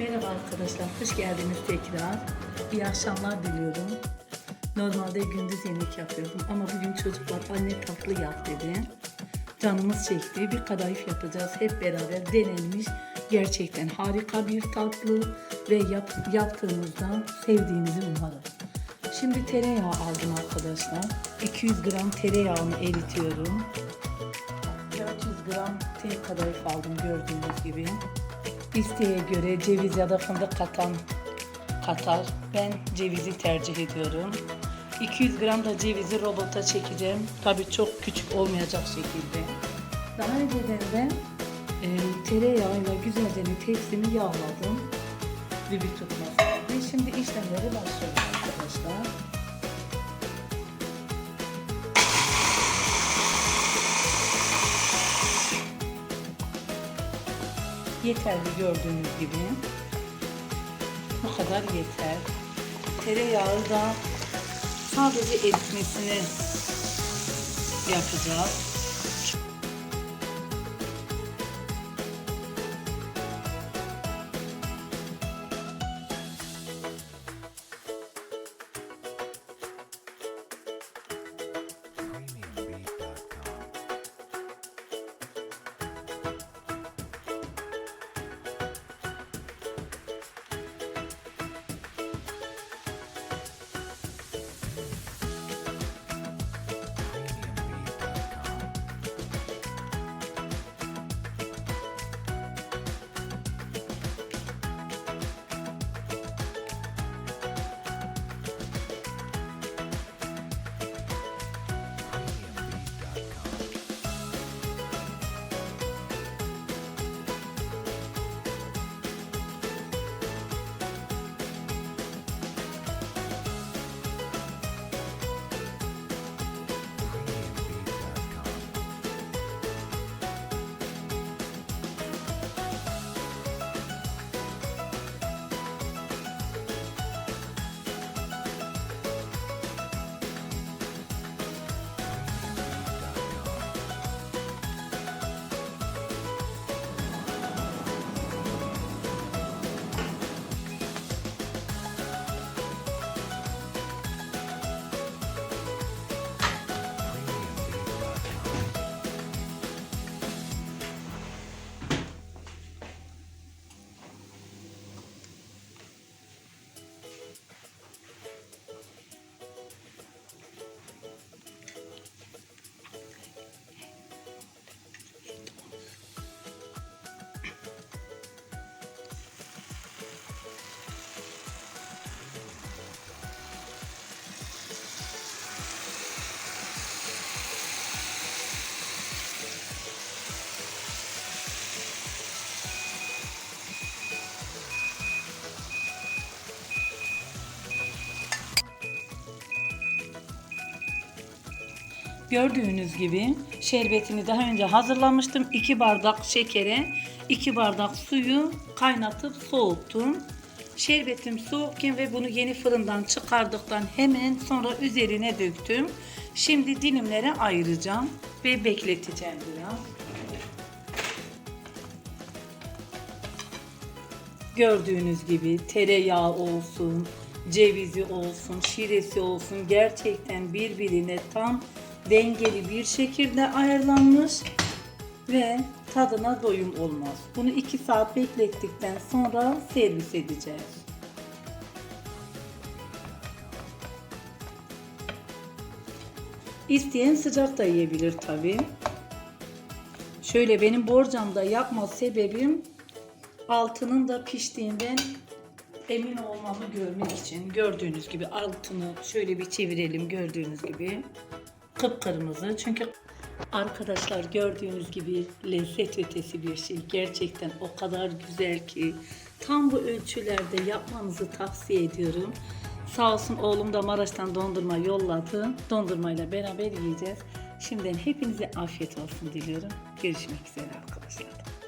Merhaba arkadaşlar, hoş geldiniz tekrar. İyi akşamlar diliyorum. Normalde gündüz yemek yapıyordum ama bugün çocuklar anne tatlı yap dedi. Canımız çekti, bir kadayıf yapacağız hep beraber denenmiş. Gerçekten harika bir tatlı ve yap, yaptığınızda sevdiğinizi umarım. Şimdi tereyağı aldım arkadaşlar. 200 gram tereyağını eritiyorum. 400 gram tel kadayıf aldım gördüğünüz gibi. İsteğe göre ceviz ya da fındık katan katar. Ben cevizi tercih ediyorum. 200 gram da cevizi robota çekeceğim. Tabii çok küçük olmayacak şekilde. Daha önceden de e, tereyağıyla güzelce tepsimi yağladım. Dibi tutmaz. Ve şimdi işlemleri başlıyoruz arkadaşlar. Yeterli gördüğünüz gibi. Bu kadar yeter. Tereyağı da sadece eritmesini yapacağız. Gördüğünüz gibi şerbetini daha önce hazırlamıştım. 2 bardak şekere, 2 bardak suyu kaynatıp soğuttum. Şerbetim soğukken ve bunu yeni fırından çıkardıktan hemen sonra üzerine döktüm. Şimdi dilimlere ayıracağım ve bekleteceğim biraz. Gördüğünüz gibi tereyağı olsun, cevizi olsun, şiresi olsun gerçekten birbirine tam dengeli bir şekilde ayarlanmış ve tadına doyum olmaz. Bunu 2 saat beklettikten sonra servis edeceğiz. İsteyen sıcak da yiyebilir tabi. Şöyle benim borcamda yapma sebebim altının da piştiğinden emin olmamı görmek için gördüğünüz gibi altını şöyle bir çevirelim gördüğünüz gibi kıpkırmızı çünkü arkadaşlar gördüğünüz gibi lezzet ötesi bir şey gerçekten o kadar güzel ki tam bu ölçülerde yapmanızı tavsiye ediyorum. Sağ olsun oğlum da Maraş'tan dondurma yolladı. Dondurmayla beraber yiyeceğiz. Şimdiden hepinize afiyet olsun diliyorum. Görüşmek üzere arkadaşlar.